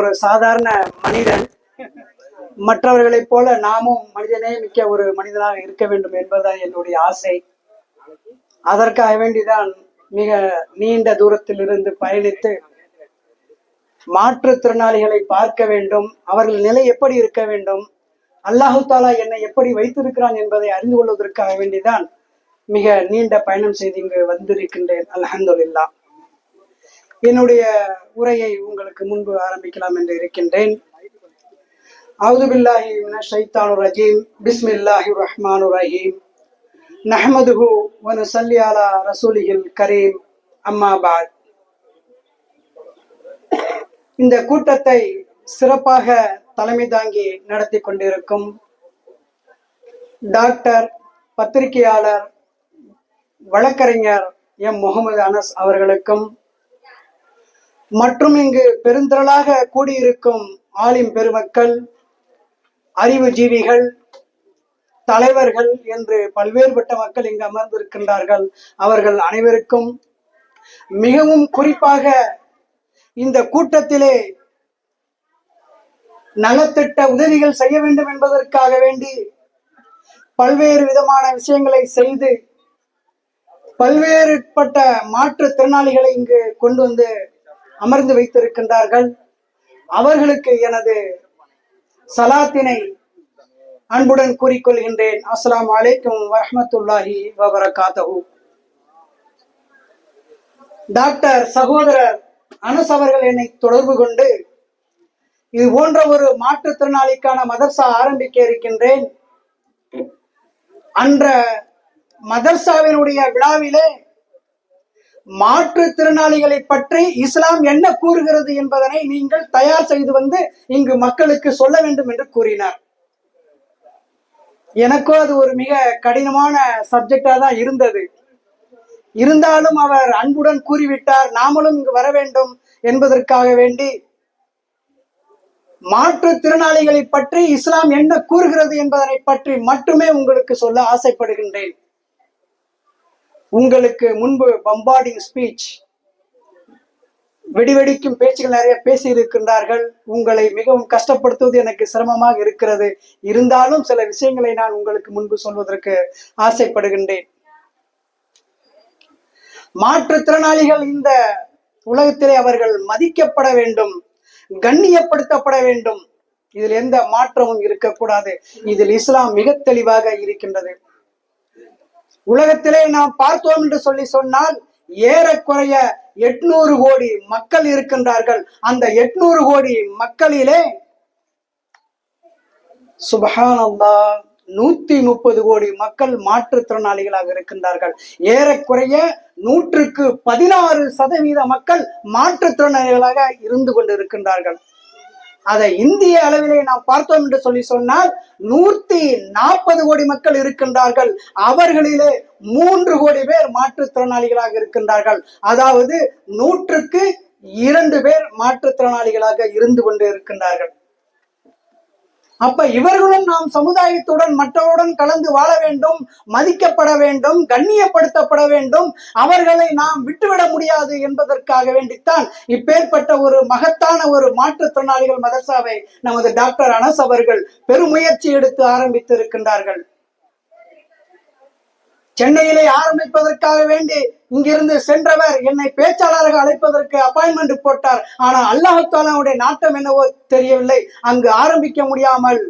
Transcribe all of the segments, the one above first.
ஒரு சாதாரண மனிதன் மற்றவர்களைப் போல நாமும் மனிதனே மிக்க ஒரு மனிதனாக இருக்க வேண்டும் என்பதுதான் என்னுடைய ஆசை. அதற்காக வேண்டிதான் மிக நீண்ட தூரத்தில் இருந்து பயணித்து மாற்றுத்திறனாளிகளை பார்க்க வேண்டும். அவர்கள் நிலை எப்படி இருக்க வேண்டும்? அல்லாஹு தாலா என்னை எப்படி வைத்திருக்கிறான் என்பதை அறிந்து கொள்வதற்காக வேண்டிதான் மிக நீண்ட பயணம் செய்து இங்கு வந்திருக்கின்றேன். அல்ஹம்துலில்லா என்னுடைய உரையை உங்களுக்கு முன்பு ஆரம்பிக்கலாம் என்று இருக்கின்றேன். அவுது பில்லாஹி ரஜீம். பிஸ்மில்லாஹி ரஹ்மானு ரஹீம். நஹமதுஹு வ சல்லியாலா ரசூலிகில் கரீம். அம்மா பாத். இந்த கூட்டத்தை சிறப்பாக தலைமை தாங்கி நடத்தி கொண்டிருக்கும் டாக்டர் பத்திரிகையாளர் வழக்கறிஞர் எம் முகமது அனஸ் அவர்களுக்கும் மற்றும் இங்கு பெருந்திரளாக கூடியிருக்கும் ஆலிம் பெருமக்கள் அறிவுஜீவிகள் தலைவர்கள் என்று பல்வேறுபட்ட மக்கள் இங்கு அமர்ந்திருக்கின்றார்கள். அவர்கள் அனைவருக்கும் மிகவும் குறிப்பாக இந்த கூட்டத்திலே நலத்திட்ட உதவிகள் செய்ய வேண்டும் என்பதற்காக வேண்டி பல்வேறு விதமான விஷயங்களை செய்து பல்வேறுபட்ட மாற்றுத்திறனாளிகளை இங்கு கொண்டு வந்து அமர்ந்து வைத்திருக்கின்றார்கள். அவர்களுக்கு எனது சலாத்தினை அன்புடன் கூறிக்கொள்கின்றேன். அஸ்லாம் அலைக்கும் வரமத்துல்லாஹி வபரகாத்தகு டாக்டர் சகோதரர் அனுஸ் அவர்கள் என்னை தொடர்பு கொண்டு இது போன்ற ஒரு மாற்றுத்திறனாளிக்கான மதர்சா ஆரம்பிக்க இருக்கின்றேன். அன்ற மதர்சாவினுடைய விழாவிலே மாற்றுத்திறனாளிகளை பற்றி இஸ்லாம் என்ன கூறுகிறது என்பதனை நீங்கள் தயார் செய்து வந்து இங்கு மக்களுக்கு சொல்ல வேண்டும் என்று கூறினார். எனக்கும் அது ஒரு மிக கடினமான சப்ஜெக்டா தான் இருந்தது. இருந்தாலும் அவர் அன்புடன் கூறிவிட்டார் நாமளும் இங்கு வர வேண்டும் என்பதற்காக வேண்டி. மாற்றுத்திறனாளிகளை பற்றி இஸ்லாம் என்ன கூறுகிறது என்பதனை பற்றி மட்டுமே உங்களுக்கு சொல்ல ஆசைப்படுகின்றேன். உங்களுக்கு முன்பு பம்பார்டிங் ஸ்பீச் வெடிவெடிக்கும் பேச்சுகள் நிறைய பேசி இருக்கின்றார்கள் உங்களை மிகவும் கஷ்டப்படுத்துவது எனக்கு சிரமமாக இருக்கிறது. இருந்தாலும் சில விஷயங்களை நான் உங்களுக்கு முன்பு சொல்வதற்கு ஆசைப்படுகின்றேன். மாற்றுத்திறனாளிகள் இந்த உலகத்திலே அவர்கள் மதிக்கப்பட வேண்டும் கண்ணியப்படுத்தப்பட வேண்டும். இதில் எந்த மாற்றமும் இருக்கக்கூடாது. இதில் இஸ்லாம் மிக தெளிவாக இருக்கின்றது. உலகத்திலே நாம் பார்த்தோம் என்று சொல்லி சொன்னால் ஏறக்குறைய எட்நூறு கோடி மக்கள் இருக்கின்றார்கள். அந்த எட்நூறு கோடி மக்களிலே சுபஹானல்லா நூத்தி முப்பது கோடி மக்கள் மாற்றுத்திறனாளிகளாக இருக்கின்றார்கள். ஏறக்குறைய நூற்றுக்கு பதினாறு சதவீத மக்கள் மாற்றுத்திறனாளிகளாக இருந்து கொண்டிருக்கின்றார்கள். அதை இந்திய அளவிலே நாம் பார்த்தோம் என்று சொல்லி சொன்னால் நூத்தி நாற்பது கோடி மக்கள் இருக்கின்றார்கள். அவர்களிலே மூன்று கோடி பேர் மாற்றுத்திறனாளிகளாக இருக்கின்றார்கள். அதாவது நூற்றுக்கு இரண்டு பேர் மாற்றுத்திறனாளிகளாக இருந்து கொண்டு இருக்கின்றார்கள். அப்ப இவர்களும் நாம் சமுதாயத்துடன் மற்றவருடன் கலந்து வாழ வேண்டும் மதிக்கப்பட வேண்டும் கண்ணியப்படுத்தப்பட வேண்டும். அவர்களை நாம் விட்டுவிட முடியாது என்பதற்காக வேண்டித்தான் இப்பேற்பட்ட ஒரு மகத்தான ஒரு மாற்றுத்திறனாளிகள் மதர்சாவை நமது டாக்டர் அனஸ் அவர்கள் பெருமுயற்சி எடுத்து ஆரம்பித்து இருக்கின்றார்கள் சென்னையிலே ஆரம்பிப்பதற்காக வேண்டி இங்கிருந்து சென்றவர் என்னை பேச்சாளராக அழைப்பதற்கு அப்பாயின்மெண்ட் போட்டார். ஆனால் அல்லாஹத்தாலாவுடைய நாட்டம் என்னவோ தெரியவில்லை. அங்கு ஆரம்பிக்க முடியாமல்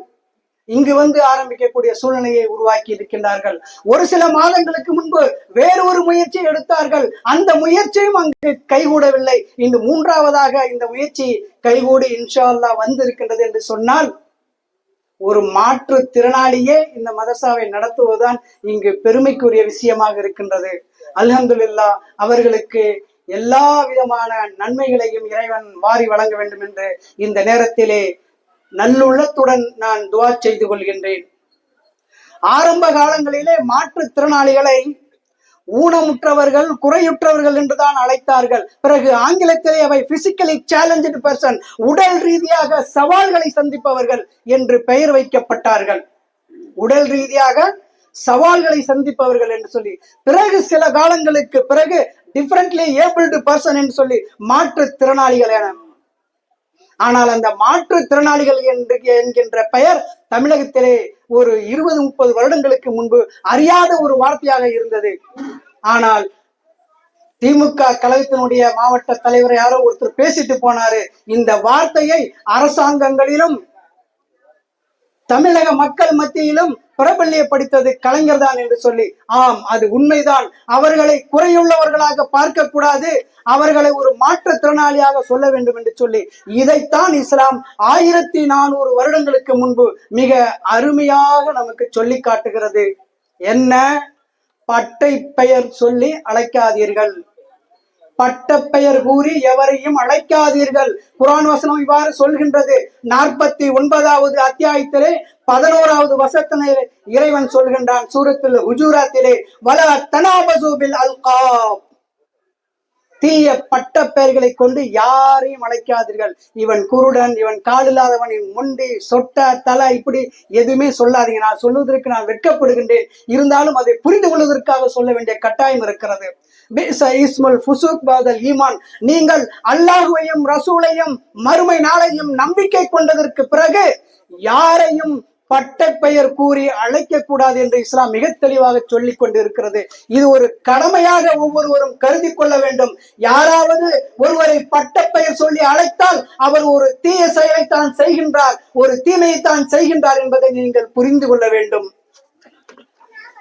இங்கு வந்து ஆரம்பிக்கக்கூடிய சூழ்நிலையை உருவாக்கி இருக்கின்றார்கள். ஒரு சில மாதங்களுக்கு முன்பு வேறு ஒரு முயற்சி எடுத்தார்கள். அந்த முயற்சியும் அங்கு கைகூடவில்லை. இன்று மூன்றாவதாக இந்த முயற்சி கைகூடி இன்ஷா அல்லாஹ் வந்திருக்கின்றது என்று சொன்னால் ஒரு மாற்று திறனாளியே இந்த மதரசாவை நடத்துவதுதான் இங்கு பெருமைக்குரிய விஷயமாக இருக்கின்றது. அல்ஹம்துலில்லா அவர்களுக்கு எல்லா விதமான நன்மைகளையும் இறைவன் வாரி வழங்க வேண்டும் என்று இந்த நேரத்திலே நல்லுள்ளத்துடன் நான் துவா செய்து கொள்கின்றேன். ஆரம்ப காலங்களிலே மாற்றுத்திறனாளிகளை ஊனமுற்றவர்கள் குறையுற்றவர்கள் என்றுதான் அழைத்தார்கள். பிறகு ஆங்கிலத்திலே அவை பிசிக்கலி சேலஞ்சு பர்சன் உடல் ரீதியாக சவால்களை சந்திப்பவர்கள் என்று பெயர் வைக்கப்பட்டார்கள். உடல் ரீதியாக சவால்களை சந்திப்பவர்கள் என்று சொல்லி பிறகு சில காலங்களுக்கு பிறகு டிஃபரெண்ட்லி ஏபிள்டு பர்சன் என்று சொல்லி மாற்றுத்திறனாளிகள் என. ஆனால் அந்த மாற்றுத்திறனாளிகள் என்று என்கின்ற பெயர் தமிழகத்திலே ஒரு இருபது முப்பது வருடங்களுக்கு முன்பு அறியாத ஒரு வார்த்தையாக இருந்தது. ஆனால் திமுக கழகத்தினுடைய மாவட்ட தலைவர் யாரோ ஒருத்தர் பேசிட்டு போனாரு. இந்த வார்த்தையை அரசாங்கங்களிலும் தமிழக மக்கள் மத்தியிலும் பிரபல்யப்படுத்தது கலைஞர் தான் என்று சொல்லி ஆம் அது உண்மைதான். அவர்களை குறையுள்ளவர்களாக பார்க்க கூடாது அவர்களை ஒரு மாற்றுத்திறனாளியாக சொல்ல வேண்டும் என்று சொல்லி இதைத்தான் இஸ்லாம் ஆயிரத்தி நானூறு வருடங்களுக்கு முன்பு மிக அருமையாக நமக்கு சொல்லி காட்டுகிறது. என்ன? பட்டை பெயர் சொல்லி அழைக்காதீர்கள். பட்டப்பெயர் கூறி எவரையும் அழைக்காதீர்கள். குரான் வசனம் இவ்வாறு சொல்கின்றது. நாற்பத்தி ஒன்பதாவது அத்தியாயத்திலே பதினோராவது வசத்திலே இறைவன் சொல்கின்றான். சூரத்தில் உஜூராத்திலே வல தனாபசூபில் அல்காப். தீய பட்ட பெயர்களை கொண்டு யாரையும் அழைக்காதீர்கள். இவன் குருடன் இவன் காலில்லாதவன் இவன் முண்டி சொட்ட தலை இப்படி எதுவுமே சொல்லாதீங்க. நான் சொல்வதற்கு நான் வெட்கப்படுகின்றேன். இருந்தாலும் அதை புரிந்து கொள்வதற்காக சொல்ல வேண்டிய கட்டாயம் இருக்கிறது. ஃபுசூக் பாதல் ஈமான். நீங்கள் அல்லாஹுவையும் ரசூலையும் மறுமை நாளையும் நம்பிக்கை கொண்டதற்கு பிறகு யாரையும் பட்டப்பெயர் கூறி அழைக்க கூடாது என்று இஸ்லாம் மிக தெளிவாக சொல்லிக் கொண்டிருக்கிறது. இது ஒரு கடமையாக ஒவ்வொருவரும் கருதி கொள்ள வேண்டும். யாராவது ஒருவரை பட்டப்பெயர் சொல்லி அழைத்தால் அவர் ஒரு தீய செயலைத்தான் தான் செய்கின்றார் ஒரு தீமையை தான் செய்கின்றார் என்பதை நீங்கள் புரிந்து கொள்ள வேண்டும்.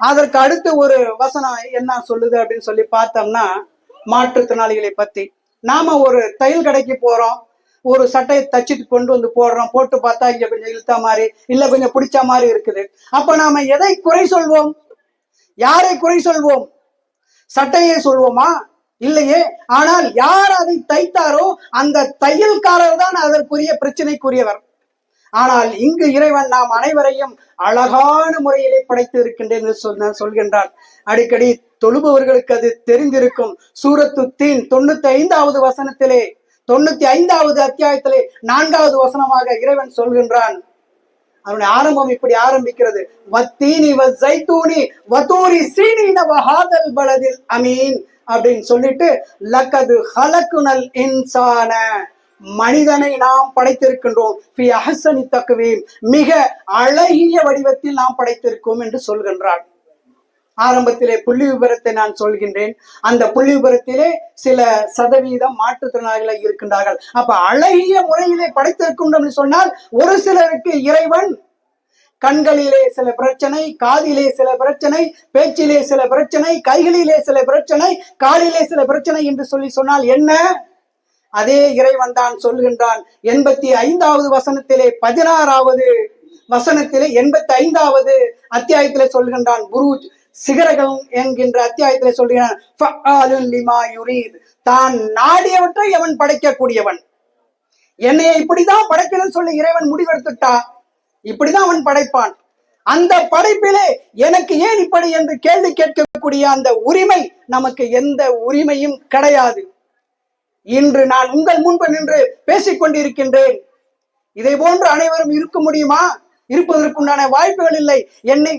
அதற்கு அடுத்து ஒரு வசனம் என்ன சொல்லுது அப்படின்னு சொல்லி பார்த்தோம்னா மாற்றுத்திறனாளிகளை பத்தி. நாம ஒரு தையல் கடைக்கு போறோம் ஒரு சட்டையை தச்சுட்டு கொண்டு வந்து போடுறோம் போட்டு பார்த்தா இங்க கொஞ்சம் இழுத்த மாதிரி இல்ல கொஞ்சம் பிடிச்ச மாதிரி இருக்குது. அப்ப நாம எதை குறை சொல்வோம்? யாரை குறை சொல்வோம்? சட்டையை சொல்வோமா? இல்லையே. ஆனால் யார் அதை தைத்தாரோ அந்த தையல்காரர் தான் அதற்குரிய பிரச்சனைக்குரியவர். ஆனால் இங்கு இறைவன் நாம் அனைவரையும் அழகான முறையிலே படைத்து இருக்கின்றேன் என்று சொன்ன சொல்கின்றான். அடிக்கடி தொழுபவர்களுக்கு அது தெரிந்திருக்கும். சூரத்து தீன் தொண்ணூத்தி ஐந்தாவது வசனத்திலே தொண்ணூத்தி ஐந்தாவது அத்தியாயத்திலே நான்காவது வசனமாக இறைவன் சொல்கின்றான். அவனுடைய ஆரம்பம் இப்படி ஆரம்பிக்கிறது. வத்தீனி வ ஜைத்தூனி வதூரி சீனின வஹாதல் பலதில் அமீன் அப்படின்னு சொல்லிட்டு லக்கது ஹலக்குனல் இன்சான மனிதனை நாம் படைத்திருக்கின்றோம். ஃபி அஹ்சனி மிக அழகிய வடிவத்தில் நாம் படைத்திருக்கோம் என்று சொல்கின்றார். ஆரம்பத்திலே புள்ளி விபரத்தை நான் சொல்கின்றேன். அந்த புள்ளி விபரத்திலே சில சதவீதம் மாற்றுத்திறனாளிகளை இருக்கின்றார்கள். அப்ப அழகிய முறையிலே படைத்திருக்கின்றோம் சொன்னால் ஒரு சிலருக்கு இறைவன் கண்களிலே சில பிரச்சனை காதிலே சில பிரச்சனை பேச்சிலே சில பிரச்சனை கைகளிலே சில பிரச்சனை காலிலே சில பிரச்சனை என்று சொல்லி சொன்னால் என்ன? அதே இறைவன் தான் சொல்கின்றான். எண்பத்தி ஐந்தாவது வசனத்திலே பதினாறாவது வசனத்திலே எண்பத்தி ஐந்தாவது அத்தியாயத்திலே சொல்கின்றான். புரூஜ் சிகரகம் என்கின்ற அத்தியாயத்திலே சொல்கிறான் தான் நாடியவற்றை அவன் படைக்கக்கூடியவன். என்னைய இப்படிதான் படைக்கணும்னு சொல்லி இறைவன் முடிவெடுத்துட்டா? இப்படிதான் அவன் படைப்பான். அந்த படைப்பிலே எனக்கு ஏன் இப்படி என்று கேள்வி கேட்கக்கூடிய அந்த உரிமை நமக்கு எந்த உரிமையும் கிடையாது. இன்று நான் உங்கள் முன்பு நின்று பேசிக் கொண்டிருக்கின்றேன் இதை போன்று அனைவரும் இருக்க முடியுமா? இருப்பதற்குண்டான வாய்ப்புகள் இல்லை. என்னை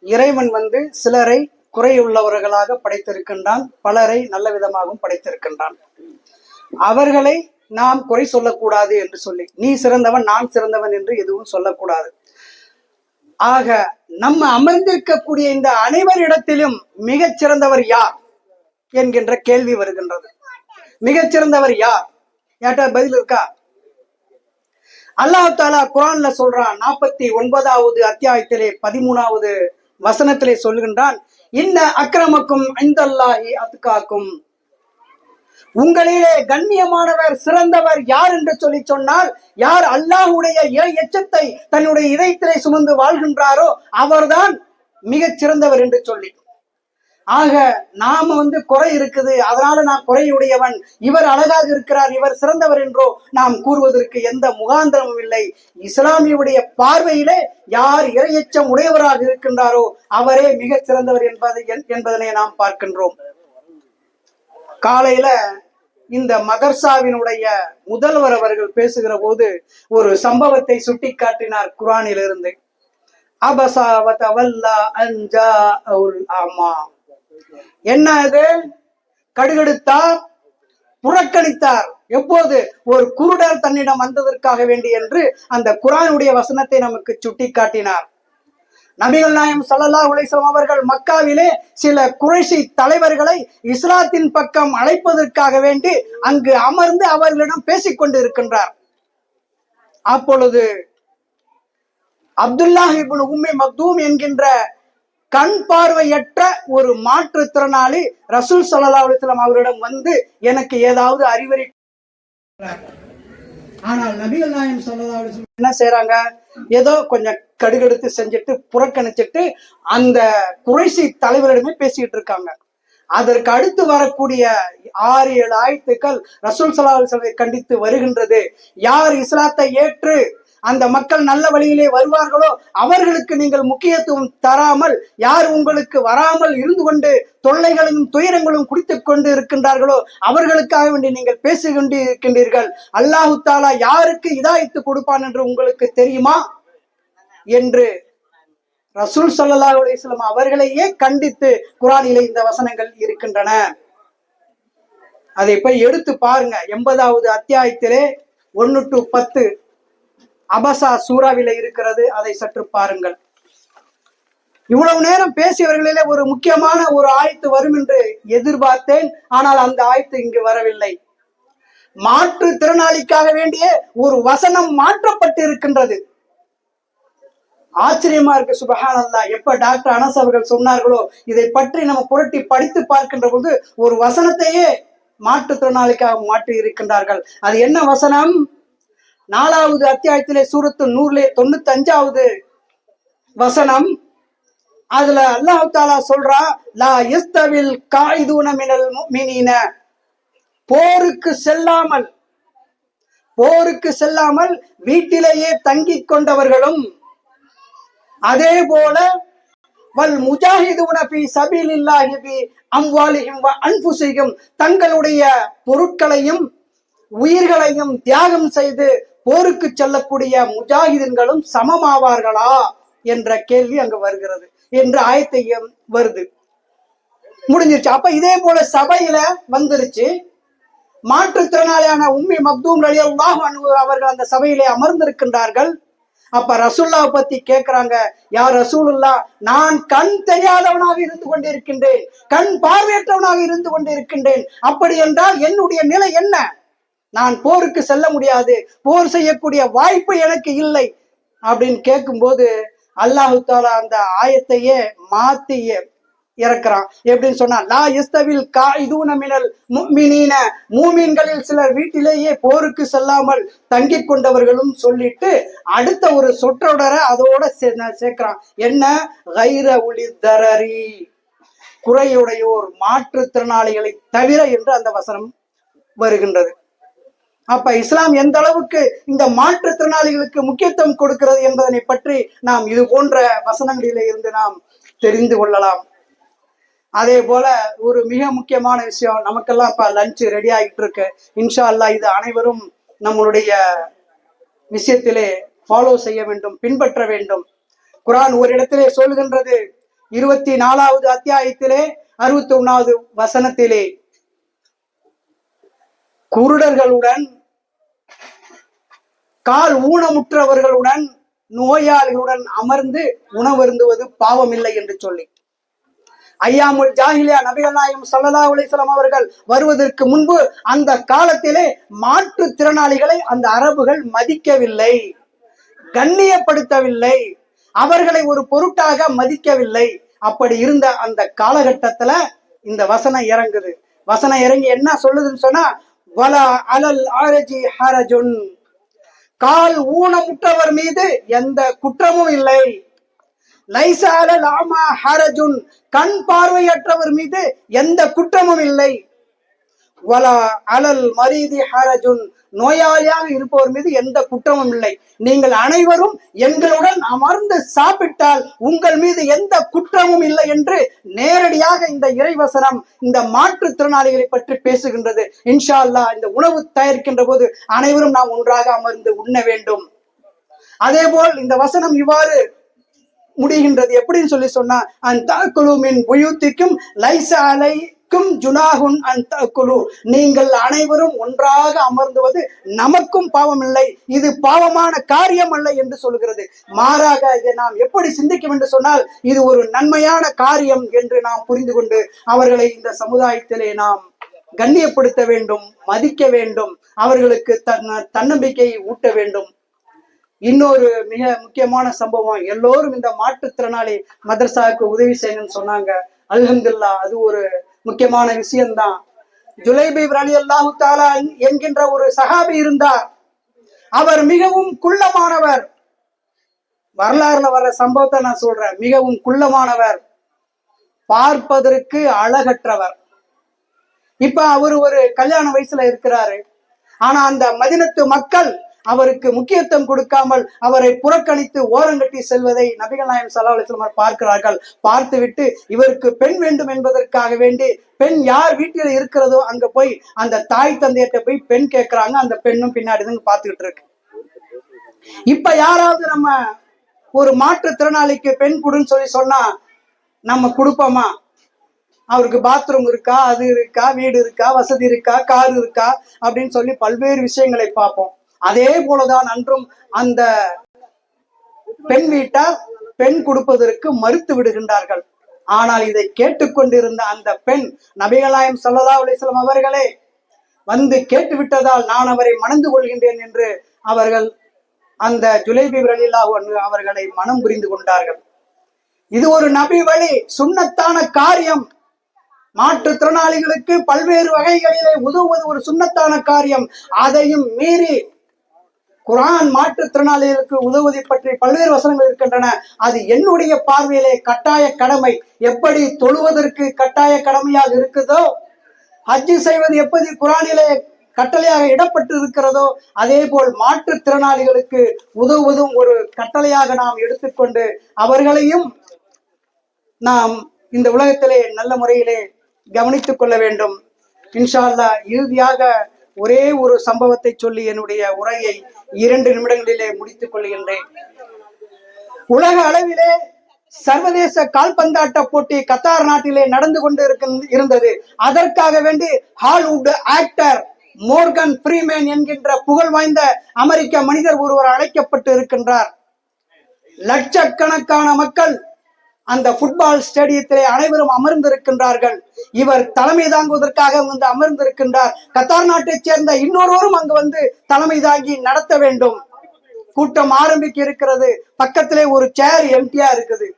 இறைவன் வந்து சிலரை குறையுள்ளவர்களாக படைத்திருக்கின்றான் பலரை நல்ல விதமாகவும் படைத்திருக்கின்றான். அவர்களை நாம் குறை சொல்லக்கூடாது என்று சொல்லி நீ சிறந்தவன் நான் சிறந்தவன் என்று எதுவும் சொல்லக்கூடாது. ஆக நம்ம அமர்ந்திருக்கக்கூடிய இந்த அனைவரிடத்திலும் மிகச் சிறந்தவர் யார் என்கின்ற கேள்வி வருகின்றது. மிகச்சிறந்தவர் யார்? ஏட்டா பதில் இருக்கா? அல்லாஹ் தாலா குரான்ல சொல்றான் நாற்பத்தி ஒன்பதாவது அத்தியாயத்திலே பதிமூணாவது வசனத்திலே சொல்கின்றான் இந்த அக்கிரமக்கும் ஐந்தல்லாஹி அத்துக்காக்கும் உங்களிலே கண்ணியமானவர் சிறந்தவர் யார் என்று சொல்லி சொன்னால் யார் அல்லாஹ்வுடைய எச்சத்தை தன்னுடைய இதயத்திலே சுமந்து வாழ்கின்றாரோ அவர்தான் மிகச் சிறந்தவர் என்று சொல்லி. ஆக நாம வந்து குறை இருக்குது. அதனால நான் குறையுடையவன். இவர் அழகாக இருக்கிறார். இவர் சிறந்தவர் என்றோ நாம் கூறுவதற்கு எந்த முகாந்திரமும் இல்லை. இஸ்லாமியுடைய பார்வையிலே யார் இரையச்சம் உடையவராக இருக்கின்றாரோ அவரே மிக சிறந்தவர் என்பது என்பதனை நாம் பார்க்கின்றோம். காலையில இந்த மதர்சாவினுடைய முதல்வர் அவர்கள் பேசுகிற போது ஒரு சம்பவத்தை சுட்டிக்காட்டினார் குரானிலிருந்து. அபசா அவல்லா அஞ்சா அவுல் ஆமா என்ன அது கடுகெடுத்தார் புறக்கணித்தார். எப்போது? ஒரு குருடர் தன்னிடம் வந்ததற்காக வேண்டி என்று அந்த குரானுடைய வசனத்தை நமக்கு சுட்டிக்காட்டினார். நபிகள் நாயம் சல்லல்லா அலைஹி அவர்கள் மக்காவிலே சில குறைஷி தலைவர்களை இஸ்லாத்தின் பக்கம் அழைப்பதற்காக வேண்டி அங்கு அமர்ந்து அவர்களிடம் பேசிக்கொண்டு இருக்கின்றார் அப்பொழுது அப்துல்லாஹ் இப்னு உம்மி மக்தூம் என்கின்ற கண் பார்வையற்ற ஒரு மாற்றுத்திறனாளி ரசூல் ஸல்லல்லாஹு அலைஹி வஸல்லம் அவரிடம் வந்து எனக்கு ஏதாவது அறிவுரை ஆனால் நபிகள் நாயம் வஸல்லம் என்ன செய்றாங்க? ஏதோ கொஞ்சம் கடுகடுத்து செஞ்சுட்டு புறக்கணிச்சிட்டு அந்த குறைசி தலைவரிடமே பேசிட்டு இருக்காங்க. அதற்கு அடுத்து வரக்கூடிய ஆறு ஏழு ஆயத்துக்கள் ரசூல் வஸல்லம் கண்டித்து வருகின்றது. யார் இஸ்லாத்தை ஏற்று அந்த மக்கள் நல்ல வழியிலே வருவார்களோ அவர்களுக்கு நீங்கள் முக்கியத்துவம் தராமல் யார் உங்களுக்கு வராமல் இருந்து கொண்டு தொல்லைகளும் துயரங்களும் குடித்து கொண்டு இருக்கின்றார்களோ அவர்களுக்காக வேண்டி நீங்கள் பேசிக்கொண்டு இருக்கின்றீர்கள். அல்லாஹு தாலா யாருக்கு இதாயத்து கொடுப்பான் என்று உங்களுக்கு தெரியுமா? என்று ரசூல் சல்லா அலிஸ்லாம் அவர்களையே கண்டித்து குரானிலே இந்த வசனங்கள் இருக்கின்றன. அதை போய் எடுத்து பாருங்க. எண்பதாவது அத்தியாயத்திலே ஒன்னு டு பத்து. அபசா சூறாவில இருக்கிறது அதை சற்று பாருங்கள். இவ்வளவு நேரம் பேசியவர்களிலே ஒரு முக்கியமான ஒரு ஆயத்து வரும் என்று எதிர்பார்த்தேன் ஆனால் அந்த ஆயத்து இங்கு வரவில்லை. மாற்று திறனாளிக்காக வேண்டிய ஒரு வசனம் மாற்றப்பட்டு இருக்கின்றது ஆச்சரியமா இருக்கு சுபஹான் எப்ப டாக்டர் அனஸ் அவர்கள் சொன்னார்களோ இதை பற்றி நம்ம புரட்டி படித்து பார்க்கின்ற போது ஒரு வசனத்தையே மாற்றுத்திறனாளிக்காக மாற்றி இருக்கின்றார்கள் அது என்ன வசனம்? நாலாவது அத்தியாயத்திலே சூரத்து நூறுலே தொண்ணூத்தி அஞ்சாவது வசனம். அதுல அல்லாஹ் தாலா சொல்றா லா இஸ்தவில் காய்தூன மினல் முஃமினீன போருக்கு செல்லாமல் போருக்கு செல்லாமல் வீட்டிலேயே தங்கி கொண்டவர்களும் அதே போல வல் முஜாஹிதுன ஃபீ சபீல் பி அம்வாலிஹிம் வ தங்களுடைய பொருட்களையும் உயிர்களையும் தியாகம் செய்து போருக்கு செல்லக்கூடிய முஜாஹிதன்களும் சமமாவார்களா என்ற கேள்வி அங்கு வருகிறது. என்ற ஆயத்தையும் வருது. முடிஞ்சிருச்சு. அப்ப இதே போல சபையில வந்துருச்சு. மாற்றுத்திறனாளியான உம்மி மப்தூம் அலி அல்லாஹ் அவர்கள் அந்த சபையிலே அமர்ந்திருக்கின்றார்கள். அப்ப ரசூல்லா பத்தி கேட்கிறாங்க யார் ரசூலுல்லா நான் கண் தெரியாதவனாக இருந்து கொண்டிருக்கின்றேன். கண் பார்வையற்றவனாக இருந்து கொண்டிருக்கின்றேன். அப்படி என்றால் என்னுடைய நிலை என்ன? நான் போருக்கு செல்ல முடியாது போர் செய்யக்கூடிய வாய்ப்பு எனக்கு இல்லை அப்படின்னு கேட்கும்போது அல்லாஹு தாலா அந்த ஆயத்தையே மாத்தி இறக்குறான். எப்படின்னு சொன்னா லா இஸ்தவில் கா காயிதூன மினல் முஃமினீன மூமீன்களில் சிலர் வீட்டிலேயே போருக்கு செல்லாமல் தங்கி கொண்டவர்களும் சொல்லிட்டு அடுத்த ஒரு சொற்றொடரை அதோட சேர்க்கிறான். என்ன? கைர ஒளி தரரி. குறையுடையோர் மாற்றுத்திறனாளிகளை தவிர என்று அந்த வசனம் வருகின்றது. அப்ப இஸ்லாம் எந்த அளவுக்கு இந்த மாற்றுத்திறனாளிகளுக்கு முக்கியத்துவம் கொடுக்கிறது என்பதனை பற்றி நாம் இது போன்ற வசனங்களிலே இருந்து நாம் தெரிந்து கொள்ளலாம். அதே போல ஒரு மிக முக்கியமான விஷயம் நமக்கெல்லாம் இப்ப லஞ்ச் ரெடி ஆகிட்டு இருக்கு இன்ஷா அல்லா இது அனைவரும் நம்மளுடைய விஷயத்திலே ஃபாலோ செய்ய வேண்டும் பின்பற்ற வேண்டும். குரான் ஒரு இடத்திலே சொல்லுகின்றது இருபத்தி நாலாவது அத்தியாயத்திலே அறுபத்தி ஒன்னாவது வசனத்திலே குருடர்களுடன் கால் ஊனமுற்றவர்களுடன் நோயாளிகளுடன் அமர்ந்து உணவருந்துவது பாவமில்லை என்று சொல்லி. ஐயாமுல் ஜாஹிலியா நபிகள் நாயம் சல்லா அலைஹி அவர்கள் வருவதற்கு முன்பு அந்த காலத்திலே மாற்றுத் திறனாளிகளை அந்த அரபுகள் மதிக்கவில்லை கண்ணியப்படுத்தவில்லை அவர்களை ஒரு பொருட்டாக மதிக்கவில்லை. அப்படி இருந்த அந்த காலகட்டத்துல இந்த வசனம் இறங்குது. வசனம் இறங்கி என்ன சொல்லுதுன்னு சொன்னா வல அலல் ஆரஜி ஹரஜுன் கால் ஊனமுற்றவர் மீது எந்த குற்றமும் இல்லை. லைசால லாமா ஹரஜுன் கண் பார்வையற்றவர் மீது எந்த குற்றமும் இல்லை. வலா அலல் மரீதி ஹரஜுன். நோயாளியாக இருப்பவர் மீது எந்த குற்றமும் இல்லை. நீங்கள் அனைவரும் எங்களுடன் அமர்ந்து சாப்பிட்டால் உங்கள் மீது எந்த குற்றமும் இல்லை என்று நேரடியாக இந்த இறைவசனம் இந்த மாற்றுத்திறனாளிகளை பற்றி பேசுகின்றது. இன்ஷா அல்லாஹ் இந்த உணவு தயாரிக்கின்ற போது அனைவரும் நாம் ஒன்றாக அமர்ந்து உண்ண வேண்டும். அதேபோல் இந்த வசனம் இவ்வாறு முடிகின்றது. எப்படின்னு சொல்லி சொன்னா அந்த குழுமின் உயுத்திக்கும் லைச அலைக்கும் ஜுனாகுன் அந்த குழு நீங்கள் அனைவரும் ஒன்றாக அமர்ந்துவது நமக்கும் பாவம் இல்லை இது பாவமான காரியம் அல்ல என்று சொல்கிறது. மாறாக இதை நாம் எப்படி சிந்திக்கும் என்று சொன்னால் இது ஒரு நன்மையான காரியம் என்று நாம் புரிந்து கொண்டு அவர்களை இந்த சமுதாயத்திலே நாம் கண்ணியப்படுத்த வேண்டும் மதிக்க வேண்டும் அவர்களுக்கு தன் தன்னம்பிக்கையை ஊட்ட வேண்டும். இன்னொரு மிக முக்கியமான சம்பவம் எல்லோரும் இந்த மாற்றுத்திறனாளி மதரசாவுக்கு உதவி செய்யணும்னு சொன்னாங்க. அல்ஹம்துல்லா அது ஒரு முக்கியமான விஷயம்தான். ஜுலைபி ரலி அல்லாஹு தாலா என்கின்ற ஒரு சஹாபி இருந்தார். அவர் மிகவும் குள்ளமானவர். வரலாறுல வர்ற சம்பவத்தை நான் சொல்றேன். மிகவும் குள்ளமானவர். பார்ப்பதற்கு அழகற்றவர். இப்ப அவர் ஒரு கல்யாண வயசுல இருக்கிறாரு. ஆனா அந்த மதினத்து மக்கள் அவருக்கு முக்கியத்துவம் கொடுக்காமல் அவரை புறக்கணித்து ஓரங்கட்டி செல்வதை நபிகள் நாயம் சல்லா அலிஸ்லாம் பார்க்கிறார்கள். பார்த்துவிட்டு இவருக்கு பெண் வேண்டும் என்பதற்காக வேண்டி பெண் யார் வீட்டில் இருக்கிறதோ அங்க போய் அந்த தாய் தந்தையிட்ட போய் பெண் கேட்கிறாங்க அந்த பெண்ணும் பின்னாடி தான் பார்த்துக்கிட்டு இருக்கு. இப்ப யாராவது நம்ம ஒரு மாற்றுத்திறனாளிக்கு பெண் கொடுன்னு சொல்லி சொன்னா நம்ம கொடுப்போமா? அவருக்கு பாத்ரூம் இருக்கா? அது இருக்கா? வீடு இருக்கா? வசதி இருக்கா? கார் இருக்கா? அப்படின்னு சொல்லி பல்வேறு விஷயங்களை பார்ப்போம். அதே போலதான் அன்றும் அந்த பெண் வீட்டார் பெண் கொடுப்பதற்கு மறுத்து விடுகின்றார்கள். ஆனால் இதை கேட்டுக்கொண்டிருந்த அந்த பெண் நபிகளாயம் சல்லதா அலிஸ்லாம் அவர்களே வந்து கேட்டு விட்டதால் நான் அவரை மணந்து கொள்கின்றேன் என்று அவர்கள் அந்த ஜுலைபி ரலில்லா அவர்களை மனம் புரிந்து கொண்டார்கள். இது ஒரு நபி வழி சுண்ணத்தான காரியம். மாற்றுத்திறனாளிகளுக்கு பல்வேறு வகைகளிலே உதவுவது ஒரு சுண்ணத்தான காரியம். அதையும் மீறி குரான் மாற்றுத்திறனாளிகளுக்கு உதவுவதை பற்றி பல்வேறு வசனங்கள் இருக்கின்றன. அது என்னுடைய பார்வையிலே கட்டாய கடமை. எப்படி தொழுவதற்கு கட்டாய கடமையாக இருக்குதோ ஹஜ்ஜு செய்வது எப்படி குரானிலே கட்டளையாக இடப்பட்டு இருக்கிறதோ அதே போல் மாற்றுத்திறனாளிகளுக்கு உதவுவதும் ஒரு கட்டளையாக நாம் எடுத்துக்கொண்டு அவர்களையும் நாம் இந்த உலகத்திலே நல்ல முறையிலே கவனித்துக் கொள்ள வேண்டும். இன்ஷா இறுதியாக ஒரே ஒரு சம்பவத்தை சொல்லி என்னுடைய உரையை இரண்டு நிமிடங்களிலே முடித்துக் கொள்கின்றேன். உலக அளவிலே சர்வதேச கால்பந்தாட்ட போட்டி கத்தார் நாட்டிலே நடந்து கொண்டு இருந்தது. அதற்காக வேண்டி ஹாலிவுட் ஆக்டர் மோர்கன் ஃப்ரீமேன் என்கின்ற புகழ் வாய்ந்த அமெரிக்க மனிதர் ஒருவர் அழைக்கப்பட்டு இருக்கின்றார். லட்சக்கணக்கான மக்கள் அந்த ஃபுட்பால் ஸ்டேடியத்திலே அனைவரும் அமர்ந்திருக்கின்றார்கள். இவர் தலைமை தாங்குவதற்காக வந்து அமர்ந்திருக்கின்றார். கத்தார் நாட்டைச் சேர்ந்த இன்னொருவரும் அங்கு வந்து தலைமை தாங்கி நடத்த வேண்டும். கூட்டம் ஆரம்பிக்க இருக்கிறது. பக்கத்திலே ஒரு சேர் எம்டியா இருக்குது.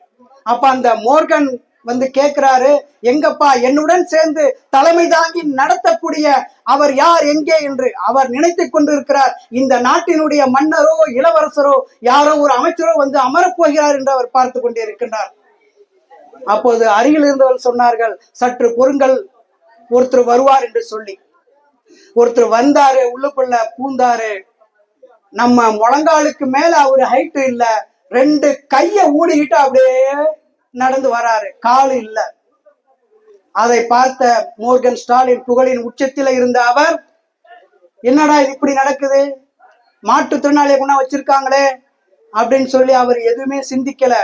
அப்ப அந்த மோர்கன் வந்து கேட்கிறாரு எங்கப்பா என்னுடன் சேர்ந்து தலைமை தாங்கி நடத்தக்கூடிய அவர் யார் எங்கே? என்று அவர் நினைத்துக் கொண்டிருக்கிறார். இந்த நாட்டினுடைய மன்னரோ இளவரசரோ யாரோ ஒரு அமைச்சரோ வந்து அமரப்போகிறார் என்று அவர் பார்த்து கொண்டே இருக்கின்றார். அப்போது அருகில் இருந்தவர்கள் சொன்னார்கள் சற்று பொருங்கள் ஒருத்தர் வருவார் என்று சொல்லி. ஒருத்தர் வந்தாரு உள்ளுக்குள்ள பூந்தாரு. நம்ம முழங்காலுக்கு மேல அவரு ஹைட் இல்ல ரெண்டு கைய ஊடிக்கிட்டு அப்படியே நடந்து வராரு காலு இல்ல. அதை பார்த்த மோர்கன் ஸ்டாலின் புகழின் உச்சத்தில இருந்த அவர் என்னடா இது இப்படி நடக்குது? மாற்றுத்திறனாளியை கொண்டா வச்சிருக்காங்களே? அப்படின்னு சொல்லி அவர் எதுவுமே சிந்திக்கல.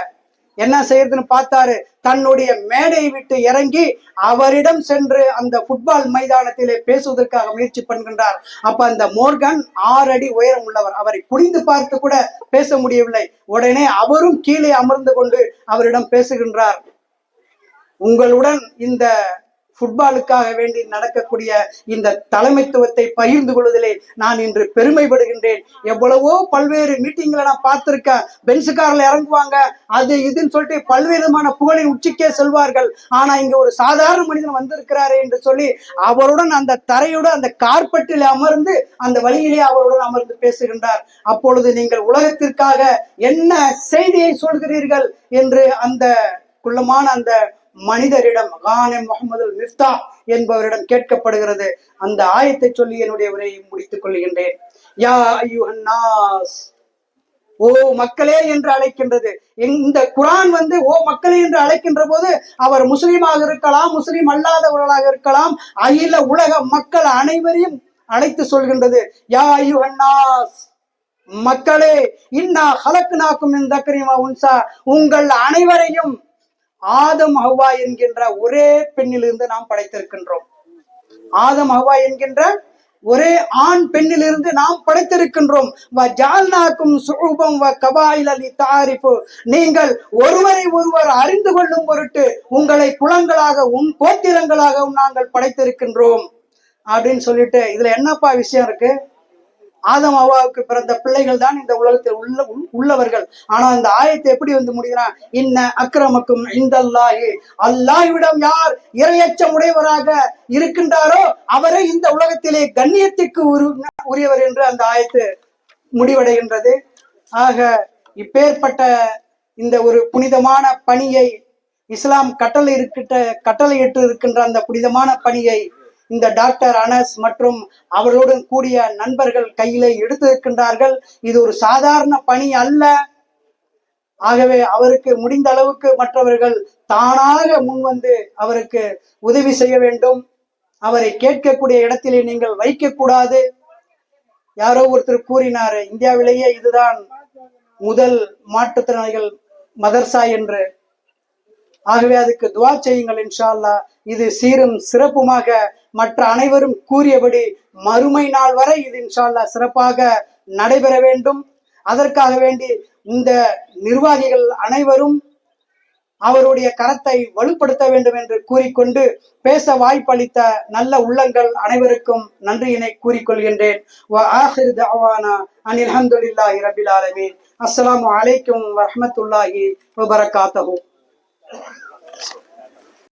என்ன செய்யறதுன்னு பார்த்தாரு. தன்னுடைய மேடை விட்டு இறங்கி அவரிடம் சென்று அந்த ஃபுட்பால் மைதானத்திலே பேசுவதற்காக முயற்சி பண்ணுகின்றார். அப்ப அந்த மோர்கன் ஆறு அடி உயரம் உள்ளவர். அவரை குனிந்து பார்த்து கூட பேச முடியவில்லை. உடனே அவரும் கீழே அமர்ந்து கொண்டு அவரிடம் பேசுகின்றார். உங்களுடன் இந்த ஃபுட்பாலுக்காக வேண்டி நடக்கக்கூடிய இந்த தலைமைத்துவத்தை பகிர்ந்து கொள்வதிலே நான் இன்று பெருமைப்படுகின்றேன். எவ்வளவோ பல்வேறு மீட்டிங்களை நான் பார்த்திருக்கேன். பென்சு இறங்குவாங்க. அது இதுன்னு சொல்லிட்டு பல்வேறு விதமான புகழின் உச்சிக்கே செல்வார்கள். ஆனா இங்க ஒரு சாதாரண மனிதன் வந்திருக்கிறாரே என்று சொல்லி அவருடன் அந்த தரையுடன் அந்த கார்பெட்டில் அமர்ந்து அந்த வழியிலே அவருடன் அமர்ந்து பேசுகின்றார். அப்பொழுது நீங்கள் உலகத்திற்காக என்ன செய்தியை சொல்கிறீர்கள்? என்று அந்த குள்ளமான அந்த மனிதரிடம் கானே முகமது மிஃப்தா என்பவரிடம் கேட்கப்படுகிறது. அந்த ஆயத்தை சொல்லி என்னுடைய உரையை முடித்துக் கொள்கின்றேன். யா ஐயுஹன் ஓ மக்களே என்று அழைக்கின்றது. இந்த குரான் வந்து ஓ மக்களே என்று அழைக்கின்ற போது அவர் முஸ்லீமாக இருக்கலாம் முஸ்லீம் அல்லாதவர்களாக இருக்கலாம் அகில உலக மக்கள் அனைவரையும் அழைத்து சொல்கின்றது. யா ஐயுஹன்னாஸ் மக்களே இன்னா ஹலக்குனாக்கும் இந்த உன்சா. உங்கள் அனைவரையும் ஆதம் ஹவ்வா என்கின்ற ஒரே பெண்ணிலிருந்து நாம் படைத்திருக்கின்றோம். ஆதம் ஹவ்வா என்கின்ற ஒரே ஆண் பெண்ணிலிருந்து நாம் படைத்திருக்கின்றோம். வ ஜால்நாக்கும் சுரூபம் வ கபாயில் அலி தாரிப்பு நீங்கள் ஒருவரை ஒருவர் அறிந்து கொள்ளும் பொருட்டு உங்களை குலங்களாகவும் கோத்திரங்களாகவும் நாங்கள் படைத்திருக்கின்றோம். அப்படின்னு சொல்லிட்டு இதுல என்னப்பா விஷயம் இருக்கு? ஆதம் அவாவுக்கு பிறந்த பிள்ளைகள் தான் இந்த உலகத்தில் உள்ள உள்ளவர்கள். ஆனா இந்த ஆயத்தை எப்படி வந்து முடிகிறான் இன்ன அக்கிரமக்கும் இந்த அல்லாஹி அல்லாஹ்விடம் யார் இரையச்சம் உடையவராக இருக்கின்றாரோ அவரே இந்த உலகத்திலே கண்ணியத்திற்கு உரு- உரியவர் என்று அந்த ஆயத்து முடிவடைகின்றது. ஆக இப்பேற்பட்ட இந்த ஒரு புனிதமான பணியை இஸ்லாம் கட்டளை இருக்கிட்ட கட்டளையிட்டு இருக்கின்ற அந்த புனிதமான பணியை இந்த டாக்டர் அனஸ் மற்றும் அவர்களுடன் கூடிய நண்பர்கள் கையில எடுத்திருக்கின்றார்கள். இது ஒரு சாதாரண பணி அல்ல. ஆகவே அவருக்கு முடிந்த அளவுக்கு மற்றவர்கள் தானாக முன்வந்து அவருக்கு உதவி செய்ய வேண்டும். அவரை கேட்கக்கூடிய இடத்திலே நீங்கள் வைக்கக்கூடாது. யாரோ ஒருத்தர் கூறினார் இந்தியாவிலேயே இதுதான் முதல் மாற்றுத்திறனாளிகள் மதர்சா என்று. ஆகவே அதுக்கு துவா செய்யுங்கள் இன்ஷா அல்லாஹ் இது சீரும் சிறப்புமாக மற்ற அனைவரும் கூறியபடி மறுமை நாள் வரை இது இன்ஷால்லா சிறப்பாக நடைபெற வேண்டும். அதற்காக வேண்டி இந்த நிர்வாகிகள் அனைவரும் அவருடைய கரத்தை வலுப்படுத்த வேண்டும் என்று கூறிக்கொண்டு பேச வாய்ப்பளித்த நல்ல உள்ளங்கள் அனைவருக்கும் நன்றியினை கூறிக்கொள்கின்றேன். வ அனில் ஹம்துலில்லாஹி ரபில் ஆலமீன். அஸ்லாம் வலைக்கும் வரமத்துல்லாஹி வபரகாத்தகும்